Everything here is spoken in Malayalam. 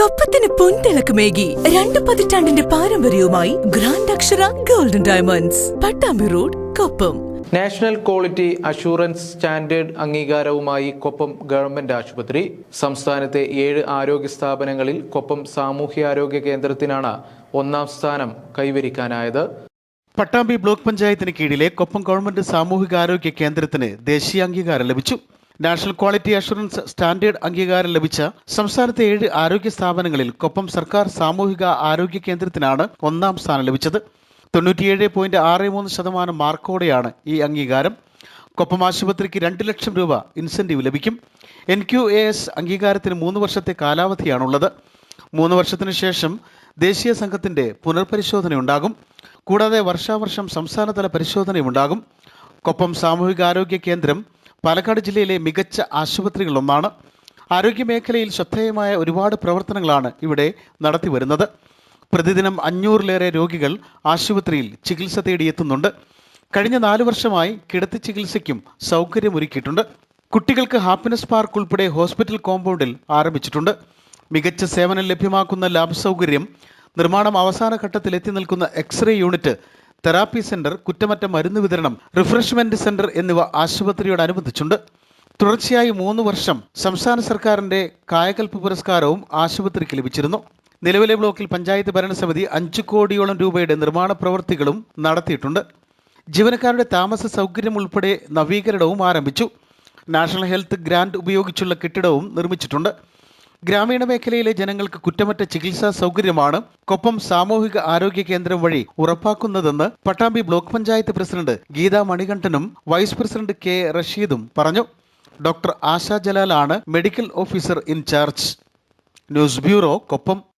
കപ്പത്തിന് പൊൻതിളക്കമേകി രണ്ട് പതിറ്റാണ്ടിന്റെ പാരമ്പര്യവുമായി grand Akshara golden diamonds Pattambi road Koppam. National quality assurance standard അംഗീകാരവുമായി Koppam government ആശുപത്രി. സംസ്ഥാനത്തെ ഏഴ് ആരോഗ്യ സ്ഥാപനങ്ങളിൽ കൊപ്പം സാമൂഹ്യാരോഗ്യ കേന്ദ്രത്തിനാണ് ഒന്നാം സ്ഥാനം കൈവരിക്കാനായത്. പട്ടാമ്പി ബ്ലോക്ക് പഞ്ചായത്തിന് കീഴിലെ കൊപ്പം ഗവൺമെന്റ് സാമൂഹികാരോഗ്യ കേന്ദ്രത്തിന് ദേശീയ അംഗീകാരം ലഭിച്ചു. നാഷണൽ ക്വാളിറ്റി അഷുറൻസ് സ്റ്റാൻഡേർഡ് അംഗീകാരം ലഭിച്ച സംസ്ഥാനത്തെ ഏഴ് ആരോഗ്യ സ്ഥാപനങ്ങളിൽ കൊപ്പം സർക്കാർ സാമൂഹിക ആരോഗ്യ കേന്ദ്രത്തിനാണ് ഒന്നാം സ്ഥാനം ലഭിച്ചത്. തൊണ്ണൂറ്റിയേഴ് പോയിന്റ് ആറ് മൂന്ന് ശതമാനം മാർക്കോടെയാണ് ഈ അംഗീകാരം. കൊപ്പം ആശുപത്രിക്ക് രണ്ട് ലക്ഷം രൂപ ഇൻസെന്റീവ് ലഭിക്കും. എൻ ക്യു എ എസ് അംഗീകാരത്തിന് മൂന്ന് വർഷത്തെ കാലാവധിയാണുള്ളത്. മൂന്ന് വർഷത്തിനു ശേഷം ദേശീയ സംഘത്തിന്റെ പുനർപരിശോധനയുണ്ടാകും. കൂടാതെ വർഷാവർഷം സംസ്ഥാനതല പരിശോധനയുണ്ടാകും കൊപ്പം സാമൂഹികാരോഗ്യ കേന്ദ്രം പാലക്കാട് ജില്ലയിലെ മികച്ച ആശുപത്രികളൊന്നാണ് ആരോഗ്യമേഖലയിൽ ശ്രദ്ധേയമായ ഒരുപാട് പ്രവർത്തനങ്ങളാണ് ഇവിടെ നടത്തി വരുന്നത്. പ്രതിദിനം അഞ്ഞൂറിലേറെ രോഗികൾ ആശുപത്രിയിൽ ചികിത്സ തേടിയെത്തുന്നുണ്ട്. കഴിഞ്ഞ നാലു വർഷമായി കിടത്തി ചികിത്സയ്ക്കും സൗകര്യമൊരുക്കിയിട്ടുണ്ട്. കുട്ടികൾക്ക് ഹാപ്പിനെസ് പാർക്ക് ഉൾപ്പെടെ ഹോസ്പിറ്റൽ കോമ്പൗണ്ടിൽ ആരംഭിച്ചിട്ടുണ്ട്. മികച്ച സേവനം ലഭ്യമാക്കുന്ന ലാബ് സൗകര്യം നിർമ്മാണം അവസാന ഘട്ടത്തിൽ എത്തി നിൽക്കുന്ന എക്സ്റേ യൂണിറ്റ് തെറാപ്പി സെന്റർ കുറ്റമറ്റ മരുന്ന് വിതരണം റിഫ്രഷ്മെന്റ് സെന്റർ എന്നിവ ആശുപത്രിയോടനുബന്ധിച്ചുണ്ട്. തുടർച്ചയായി മൂന്ന് വർഷം സംസ്ഥാന സർക്കാരിന്റെ കായകൽപ്പ് പുരസ്കാരവും ആശുപത്രിക്ക് ലഭിച്ചിരുന്നു. നിലവിലെ ബ്ലോക്കിൽ പഞ്ചായത്ത് ഭരണസമിതി അഞ്ചു കോടിയോളം രൂപയുടെ നിർമ്മാണ പ്രവൃത്തികളും നടത്തിയിട്ടുണ്ട്. ജീവനക്കാരുടെ താമസ സൗകര്യം ഉൾപ്പെടെ നവീകരണവും ആരംഭിച്ചു. നാഷണൽ ഹെൽത്ത് ഗ്രാന്റ് ഉപയോഗിച്ചുള്ള കെട്ടിടവും നിർമ്മിച്ചിട്ടുണ്ട്. ഗ്രാമീണ മേഖലയിലെ ജനങ്ങൾക്ക് കുറ്റമറ്റ ചികിത്സാ സൗകര്യമാണ് കൊപ്പം സാമൂഹിക ആരോഗ്യ കേന്ദ്രം വഴി ഉറപ്പാക്കുന്നതെന്ന് പട്ടാമ്പി ബ്ലോക്ക് പഞ്ചായത്ത് പ്രസിഡന്റ് ഗീതാ മണികണ്ഠനും വൈസ് പ്രസിഡന്റ് കെ റഷീദും പറഞ്ഞു. Doctor Asha ജലാലാണ് medical officer in charge. News bureau Koppam.